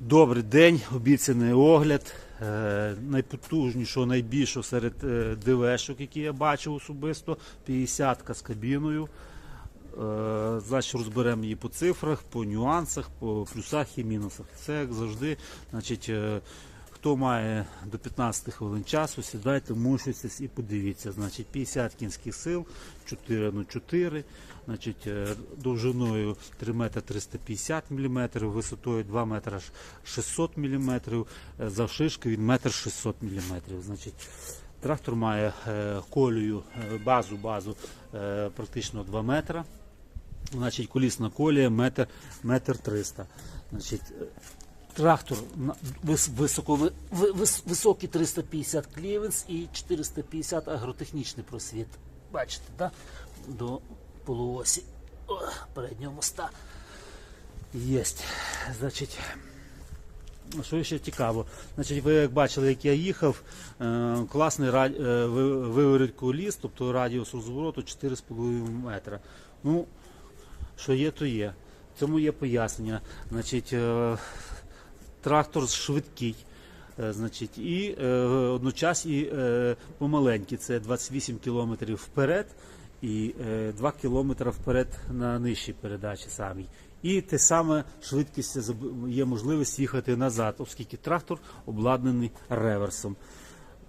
Добрий день, обіцяний огляд. Е, найпотужнішого, найбільшого серед е, ДВшок, які я бачив особисто, 50-ка з кабіною. Е, Значить, розберемо її по цифрах, по нюансах, по плюсах і мінусах. Це як завжди. Значить, хто має до 15 хвилин часу, сідайте, мушуйтесь і подивіться. Значить, 50 кінських сил, 4 на 4, значить, е, довжиною 3 метри 350 мм, висотою 2 метри 600 мм, завшишки від 1 600 мм. Значить, трактор має е, колію, е, базу, базу практично 2 метра. Значить, колісна колія метр, метр 300. Значить, трактор високо, ви- ви- вис, високий 350 клівенс і 450 агротехнічний просвіт. Бачите, да? до полуосі о, переднього моста. Єсть. Значить, Ну, Що ще цікаво? Значить, ви як бачили, як я їхав, е, класний е, ви- тобто радіус розвороту 4,5 метра. Ну, що є, то є. Цьому є пояснення. Значить, е, трактор швидкий. е, Значить, і е, одночас і е, помаленький. Це 28 км вперед і е, 2 км вперед на нижчій передачі самій. І те саме швидкість є можливість їхати назад, оскільки трактор обладнаний реверсом.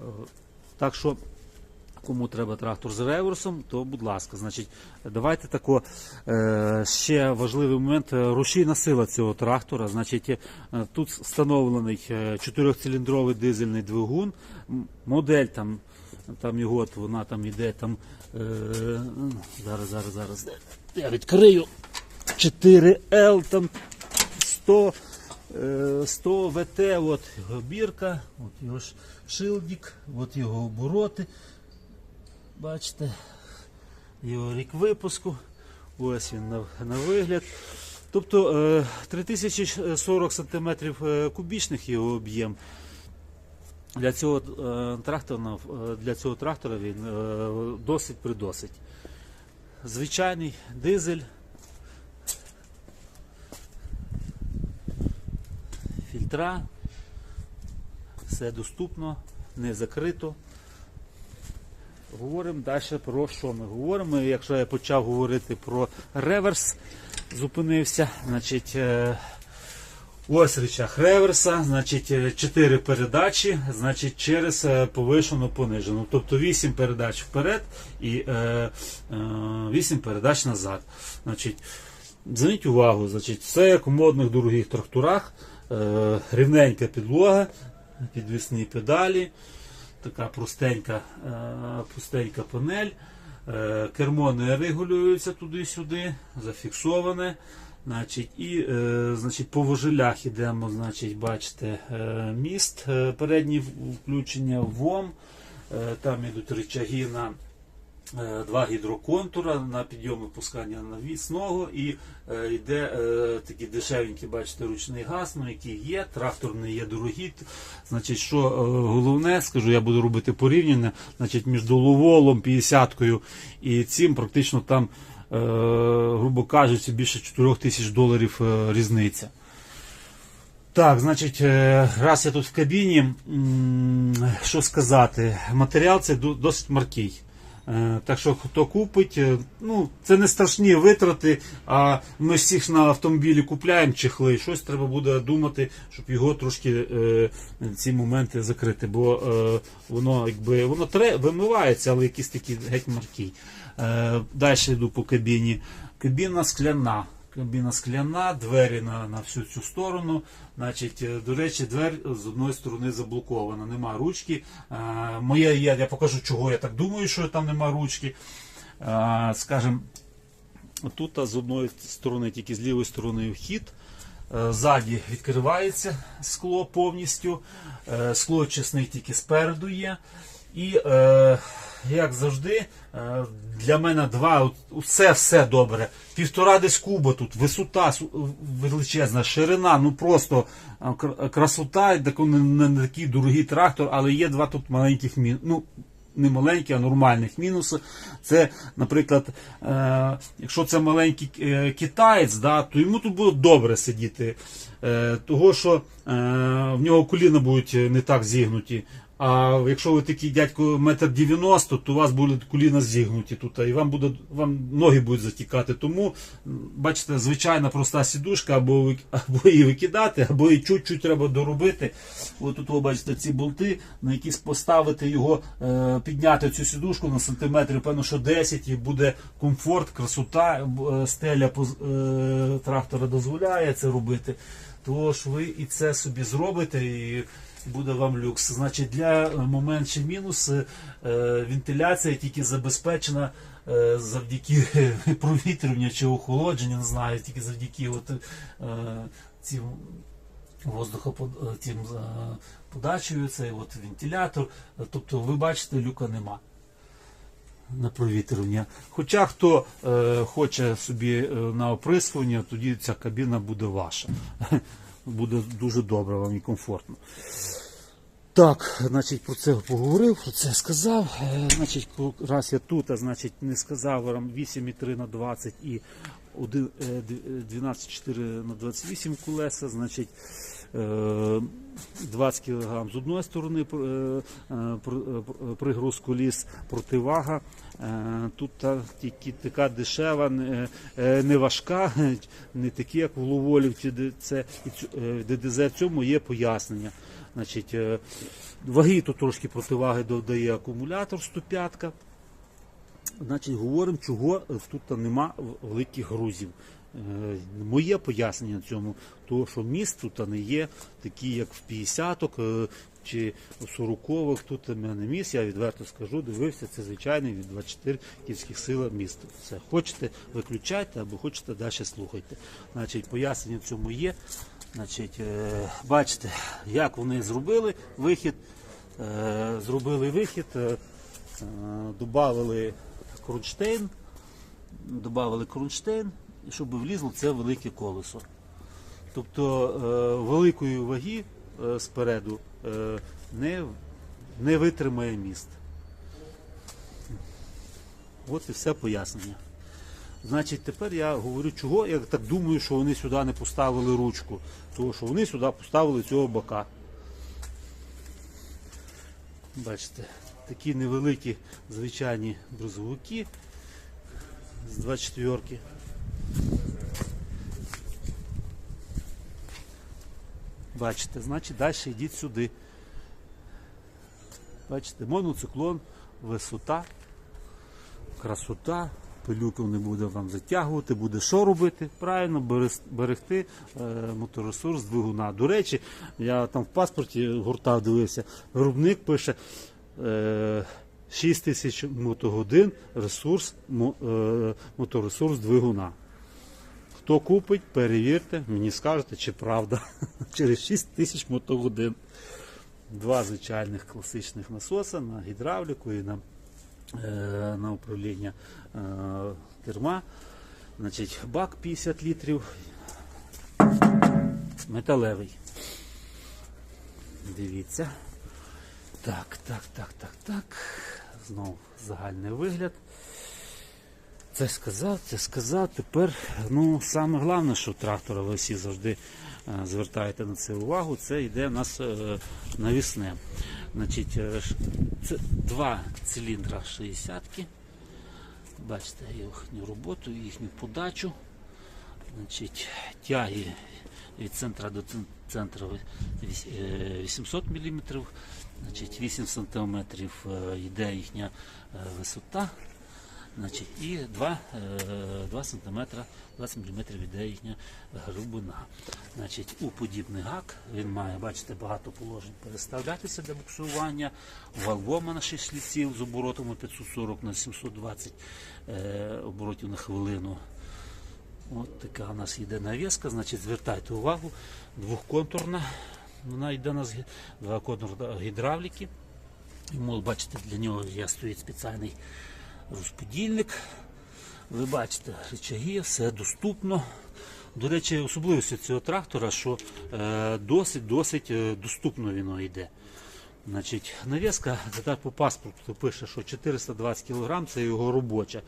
Е, Так що Кому треба трактор з реверсом, то будь ласка. Значить, давайте тако е, ще важливий момент. е, Рушійна сила цього трактора. Значить, е, тут встановлений е, чотирьохциліндровий дизельний двигун. Модель там, там його, вона там іде там. Е, зараз, зараз, зараз. Я відкрию 4L там 100. е, 100 ВТ, от його бірка, от його ж шилдик, от його обороти. Бачите, його рік випуску. Ось він на, на вигляд. Тобто е, 3040 см кубічних його об'єм. Для цього, е, трактора, е, для цього трактора він е, досить придосить. Звичайний дизель. Фільтра. Все доступно, не закрито. Говоримо далі про що ми говоримо. Якщо я почав говорити про реверс, зупинився, значить, е, ось речах реверса, значить, 4 передачі, значить, через е, повишену понижену. Тобто 8 передач вперед і е, е, 8 передач назад. Значить, Зверніть увагу, значить, все як у модних дорогих тракторах, е, рівненька підлога, підвісні педалі така простенька, е, простенька панель. Е, Кермо не регулюється туди-сюди, зафіксоване. Значить, і е, значить, по вожелях йдемо, значить, бачите, міст, переднє включення, ВОМ. Там йдуть рычаги на два гідроконтура на підйом і пускання навісного і е, йде е, такий дешевенький, бачите, ручний газ, ну який є, трактор не є дорогий. Значить, що е, головне, скажу, я буду робити порівняння, значить, між доловолом, 50-кою і цим практично там, е, грубо кажучи, більше 4 тисяч доларів е, різниця. Так, значить, е, раз я тут в кабіні, що сказати, матеріал це досить маркий. Е, Так що хто купить, е, ну це не страшні витрати, а ми всіх на автомобілі купляємо чехли. Щось треба буде думати, щоб його трошки е, ці моменти закрити, бо воно якби воно тре, вимивається, але якісь такі геть маркій. Далі йду по кабіні. Кабіна скляна. Кабіна скляна, двері на, на всю цю сторону. Значить, е, до речі, двері з одної сторони заблокована, нема ручки. Е, моє є, я покажу, чого я так думаю, що там нема ручки. Е, скажем, тут з одної сторони, тільки з лівої сторони вхід. Е, Ззаді відкривається скло повністю. Е, Скло чесний тільки спереду є. І е, як завжди, е, для мене два, от усе все добре. Півтора десь куба тут, висота величезна, ширина, ну просто е, красота, так не, такий дорогий трактор, але є два тут маленьких мін. Ну, не маленькі, а нормальних мінуси. Це, наприклад, е, якщо це маленький е, китаєць, да, то йому тут буде добре сидіти. Е, того, що е, в нього коліна будуть не так зігнуті. А якщо ви такий дядько метр дев'яносто, то у вас будуть коліна зігнуті тут, і вам буде вам ноги будуть затікати. Тому бачите, звичайна проста сідушка, або або її викидати, або її чуть-чуть треба доробити. От тут ви бачите ці болти, на якісь поставити його, е, підняти цю сідушку на сантиметрів, певно, що 10, і буде комфорт, красота, е, стеля е, трактора дозволяє це робити. Тож ви і це собі зробите, і буде вам люкс. Значить, для е, момент ще мінус е, вентиляція тільки забезпечена е, завдяки провітрюванню чи охолодженню, не знаю, тільки завдяки от, цим воздухоподачею, подачею, цей от вентилятор. Тобто, ви бачите, люка нема на провітрювання. Хоча хто е, хоче собі е, на оприскування, тоді ця кабіна буде ваша. Буде дуже добре вам і комфортно. Так, значить, про це поговорив, про це сказав. Е, Значить, раз я тут, а значить не сказав вам 8,3 на 20 і один- е, д- е, 12,4 на 28 колеса, значить 20 кг з одної сторони е, е, пр- е, пригруз коліс, противага. Е, Тут тільки така дешева, не, е, важка, не такі, як в Ловолів чи ДЦ, і цю- е, ДДЗ. В цьому є пояснення. Значить, е, ваги тут трошки противаги додає акумулятор 105. Значить, говоримо, чого тут нема великих грузів. Е, Моє пояснення цьому, то що міст тут не є такі, як в 50-ок е, чи в 40-х. Тут в мене міст, я відверто скажу, дивився, це звичайний від 24 кільських сил міст. Все, хочете, виключайте або хочете далі слухайте. Значить, пояснення цьому є. Значить, е, бачите, як вони зробили вихід. Зробили вихід, додали кронштейн, додали кронштейн, щоб влізло це велике колесо. Тобто е, великої ваги е, спереду е, не, не витримає міст. От і все пояснення. Значить, тепер я говорю, чого я так думаю, що вони сюди не поставили ручку. Тому що вони сюди поставили цього бока. Бачите, такі невеликі звичайні брузовики з 24-ки. Бачите, значить далі йдіть сюди. Бачите, моноциклон, висота, красота, пилюків не буде вам затягувати, буде що робити? Правильно, берегти е, моторесурс двигуна. До речі, я там в паспорті гуртав дивився, виробник пише е, 6 тисяч мотогодин ресурс, е, моторесурс двигуна. Хто купить, перевірте, мені скажете, чи правда. Через 6 тисяч мотогодин. Два звичайних класичних насоса на гідравліку і на, е, на управління е, керма. Значить, бак 50 літрів. Металевий. Дивіться. Так, так, так, так, так. Знову загальний вигляд. Це сказав, це сказав. Тепер, ну, саме головне, що трактора ви всі завжди е, звертаєте на це увагу, це йде у нас е, навісне. Значить, е, це два циліндра 60-ки. Бачите їхню роботу, їхню подачу. Значить, тяги від центра до центру е, 800 мм, значить 8 см йде їхня висота. Значить, і 2, 2 см, 20 мм йде їхня глибина. Значить, у подібний гак він має, бачите, багато положень переставлятися для буксування. Валвома на 6 ліців з оборотами 540 на 720 е, оборотів на хвилину. От така у нас йде навіска, значить звертайте увагу, двохконтурна, вона йде у нас два контура гідравліки. Йому, бачите, для нього є стоїть спеціальний розподільник. Ви бачите, речаги, все доступно. До речі, особливості цього трактора, що е, досить-досить е, доступно він йде. Значить, навіска так по паспорту пише, що 420 кг це його робоча.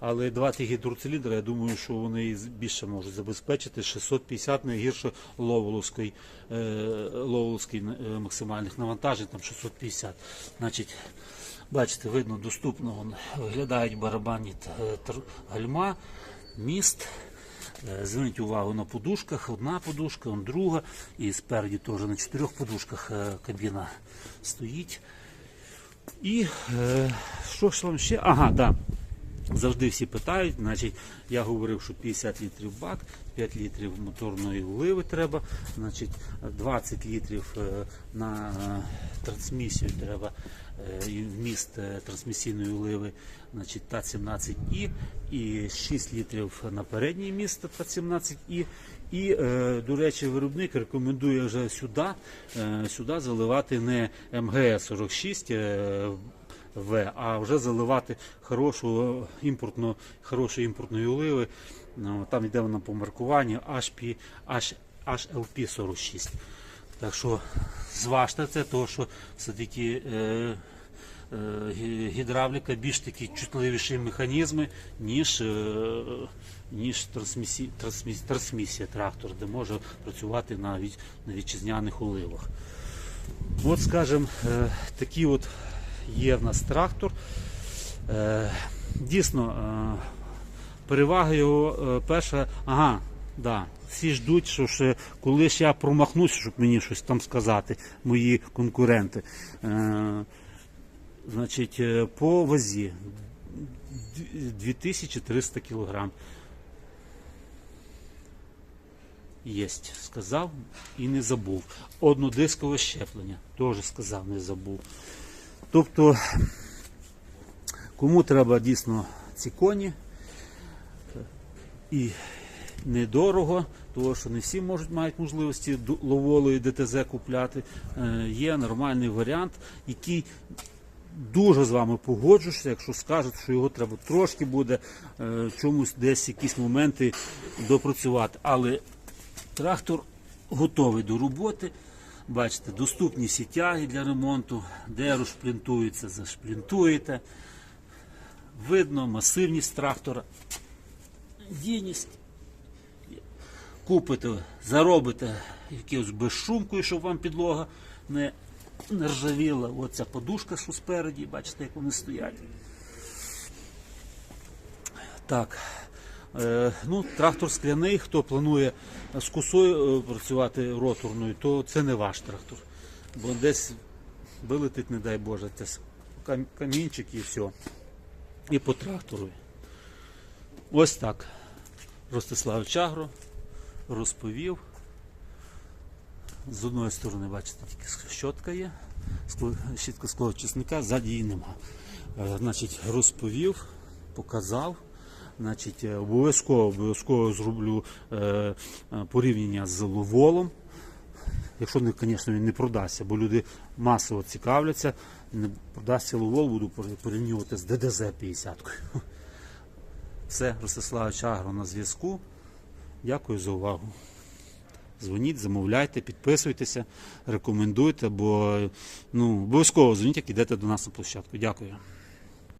Але два ті гідроциліндри, я думаю, що вони більше можуть забезпечити 650 не гірше ловоловської, е, ловоловської е, максимальних навантажень, там 650. Значить, бачите, видно, доступно вон, виглядають барабанні гальма, міст. Е, Зверніть увагу на подушках. Одна подушка, он друга. І спереді теж на чотирьох подушках е, кабіна стоїть. І е, що ж вам ще? Ага, да. Завжди всі питають, значить, я говорив, що 50 літрів бак, 5 літрів моторної оливи треба, значить, 20 літрів е, на е, трансмісію треба е, і вміст е, трансмісійної оливи, значить, ТА-17І, і 6 літрів на передній міст ТА-17І. І, е, до речі, виробник рекомендує вже сюди, е, сюди заливати не МГС-46, е, в, а вже заливати хорошу імпортну, хорошої імпортної оливи. Ну, там йде вона по маркуванню HP, HLP 46. Так що зважте це, тому що все-таки е, е, гідравліка більш такі чутливіші механізми, ніж, е, ніж трансмісі, трансміс- трансмісія трактор, де може працювати на, на вітчизняних оливах. От, скажімо, е, такі от є в нас трактор. Е, Дійсно, е, перевага його е, перша, ага, да, всі ждуть, що ще, коли ж я промахнусь, щоб мені щось там сказати, мої конкуренти. Е, Значить, е, по вазі 2300 кілограм. Єсть, сказав і не забув. Однодискове щеплення, теж сказав, не забув. Тобто, кому треба дійсно ці коні і недорого, тому що не всі можуть мають можливості ловолої ДТЗ купляти. Е, Є нормальний варіант, який дуже з вами погоджуся, якщо скажуть, що його треба трошки буде е, чомусь десь якісь моменти допрацювати. Але трактор готовий до роботи. Бачите, доступні всі тяги для ремонту, де розшплінтується, зашплінтуєте. Видно масивність трактора, дійність. Купите, заробите якоюсь безшумкою, щоб вам підлога не, не ржавіла. Оця подушка, що спереді, бачите, як вони стоять. Так. Е, ну, трактор скляний, хто планує з косою е, працювати роторною, то це не ваш трактор. Бо десь вилетить, не дай Боже, це камінчик і все. І по трактору. Ось так. Ростислав Чагро розповів. З одної сторони, бачите, тільки щотка є, щітка склоочисника, ззаді її нема. Е, Значить, розповів, показав. Значить, е, обов'язково, обов'язково зроблю е, е, порівняння з ловолом. Якщо звісно, він не продасться, бо люди масово цікавляться, не продасться ловол, буду порівнювати з ДДЗ 50. Все, Ростислав Чагро на зв'язку. Дякую за увагу. Дзвоніть, замовляйте, підписуйтеся, рекомендуйте, бо ну, обов'язково дзвоніть, як йдете до нас на площадку. Дякую.